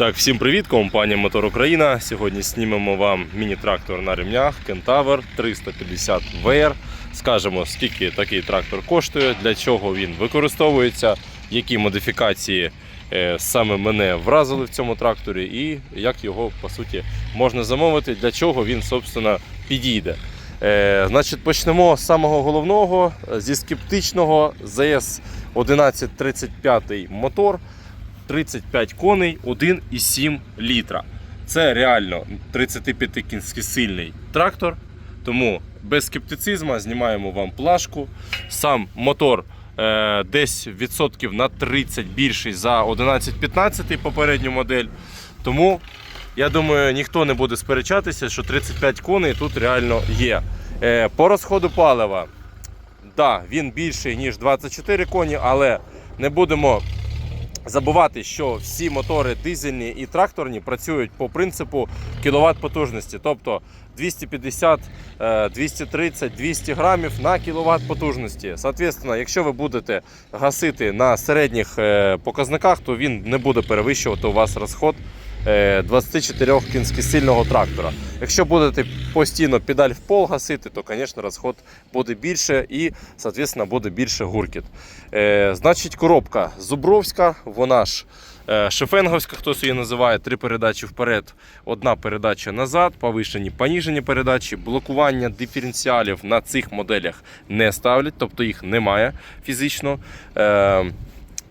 Так, всім привіт, компанія Мотор Україна. Сьогодні знімемо вам міні-трактор на ремнях Кентавр 350 VR. Скажемо, скільки такий трактор коштує, для чого він використовується, які модифікації е, саме мене вразили в цьому тракторі, і як його по суті можна замовити, для чого він собственно підійде. Е, значить, почнемо з самого головного, зі скептичного ZS 1135 мотор. 35 коней 1,7 літра. Це реально 35 кінський сильний трактор. Тому без скептицизму знімаємо вам плашку. Сам мотор е, десь відсотків на 30 більший за 11-15 попередню модель. Тому я думаю, ніхто не буде сперечатися, що 35 коней тут реально є. Е, по розходу палива, да, він більший, ніж 24 коні, але не будемо забувати, що всі мотори дизельні і тракторні працюють по принципу кіловат потужності, тобто 250, е, 230, 200 грамів на кіловат потужності. Соответственно, якщо ви будете гасити на середніх е, показниках, то він не буде перевищувати у вас розход 24 кінськосильного трактора. Якщо будете постійно педаль в пол гасити, то, звісно, розход буде більше і, соответственно, буде більше гуркіт. Е, значить, коробка Зубровська, вона ж е, шефенговська, хтось її називає, три передачі вперед, одна передача назад, повишені, поніжені передачі, блокування диференціалів на цих моделях не ставлять, тобто їх немає фізично.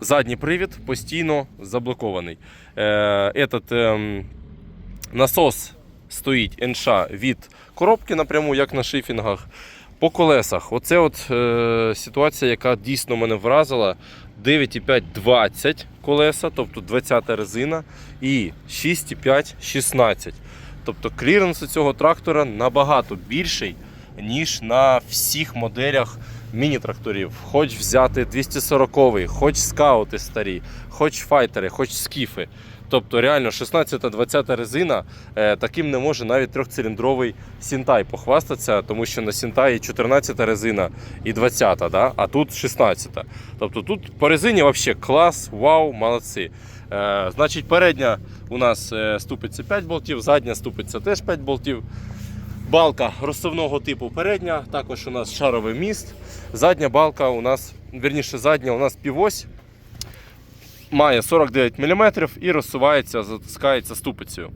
Задній привід постійно заблокований. Е, этот, ем, насос стоїть НШ від коробки напряму, як на шифінгах. По колесах. Оце от е, ситуація, яка дійсно мене вразила. 9,5-20 колеса, тобто 20 резина, і 6,5 16. Тобто кліренс у цього трактора набагато більший, ніж на всіх моделях міні-тракторів. Хоч взяти 240-й, хоч скаути старі, хоч файтери, хоч скіфи. Тобто реально 16-20 резина е, таким не може навіть трьохциліндровий Сінтай похвастатися, тому що на Сінтаї 14 резина і 20, да? а тут 16. Тобто тут по резині взагалі клас, вау, молодці. Е, значить, передня у нас е, ступиться 5 болтів, задня ступиться теж 5 болтів. Балка розсувного типу передня, також у нас шаровий міст. Задня балка у нас, вірніше, задня у нас півось. Має 49 мм і розсувається, затискається ступицею.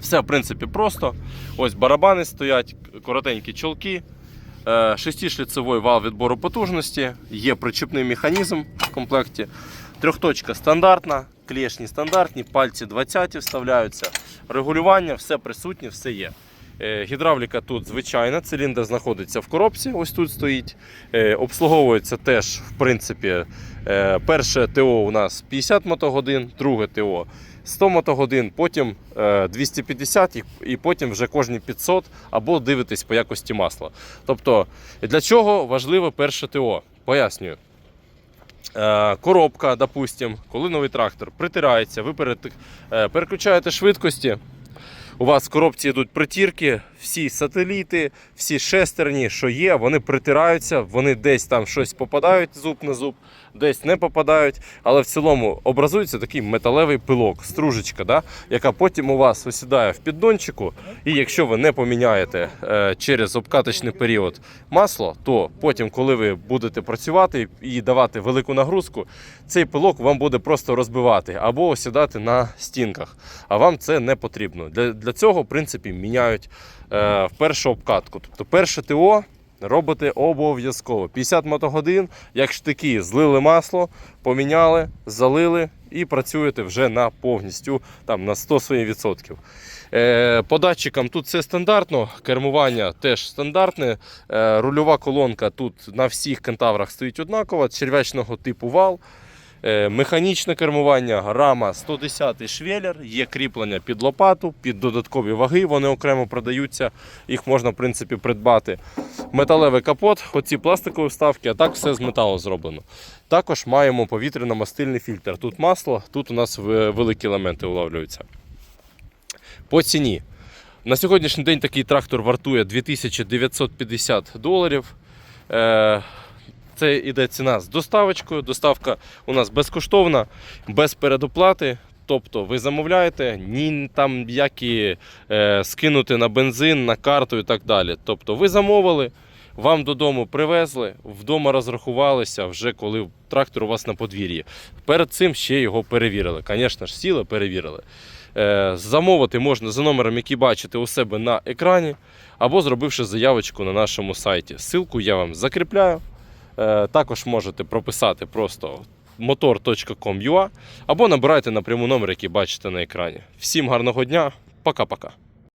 Все, в принципі, просто. Ось барабани стоять, коротенькі чолки. Е, Шестишліцевий вал відбору потужності, є причіпний механізм в комплекті. Трьохточка стандартна, клешні стандартні, пальці 20 вставляються. Регулювання, все присутнє, все є. Е, Гідравліка тут звичайна, циліндр знаходиться в коробці, ось тут стоїть. Е, Обслуговується теж, в принципі, е, перше ТО у нас 50 мотогодин, друге ТО 100 мотогодин, потім е, 250 і- потім вже кожні 500 або дивитесь по якості масла. Тобто, для чого важливе перше ТО? Пояснюю. Коробка, допустим, коли новий трактор притирається, ви переключаєте швидкості. У вас в коробці йдуть притірки, всі сателіти, всі шестерні, що є, вони притираються, вони десь там щось попадають зуб на зуб, десь не попадають. Але в цілому образується такий металевий пилок, стружечка, да, яка потім у вас осідає в піддончику. І якщо ви не поміняєте е, через обкаточний період масло, то потім, коли ви будете працювати і давати велику нагрузку, цей пилок вам буде просто розбивати або осідати на стінках. А вам це не потрібно. Для, для цього, в принципі, міняють е, в першу обкатку. Тобто перше ТО робите обов'язково. 50 мотогодин, як штики, злили масло, поміняли, залили і працюєте вже на повністю там, на 100 своїх відсотків. Е, По датчикам тут все стандартно, кермування теж стандартне. Е, Рульова колонка тут на всіх кентаврах стоїть однакова, черв'ячного типу вал. Е, Механічне кермування, рама 110 швеллер, є кріплення під лопату, під додаткові ваги, вони окремо продаються, їх можна в принципі придбати. Металевий капот, оці пластикові вставки, а так все з металу зроблено. Також маємо повітряно-мастильний фільтр. Тут масло, тут у нас е, великі елементи уловлюються. По ціні. На сьогоднішній день такий трактор вартує 2950 доларів. Це іде ціна з доставочкою. Доставка у нас безкоштовна, без передоплати. Тобто ви замовляєте, ні там які е, скинути на бензин, на карту і так далі. Тобто ви замовили, вам додому привезли, вдома розрахувалися вже коли трактор у вас на подвір'ї. Перед цим ще його перевірили. Звісно ж, сіли, перевірили. Е, замовити можна за номером, який бачите у себе на екрані, або зробивши заявочку на нашому сайті. Ссылку я вам закріпляю. Е, також можете прописати просто motor.com.ua або набирайте напряму номер, який бачите на екрані. Всім гарного дня, пока-пока.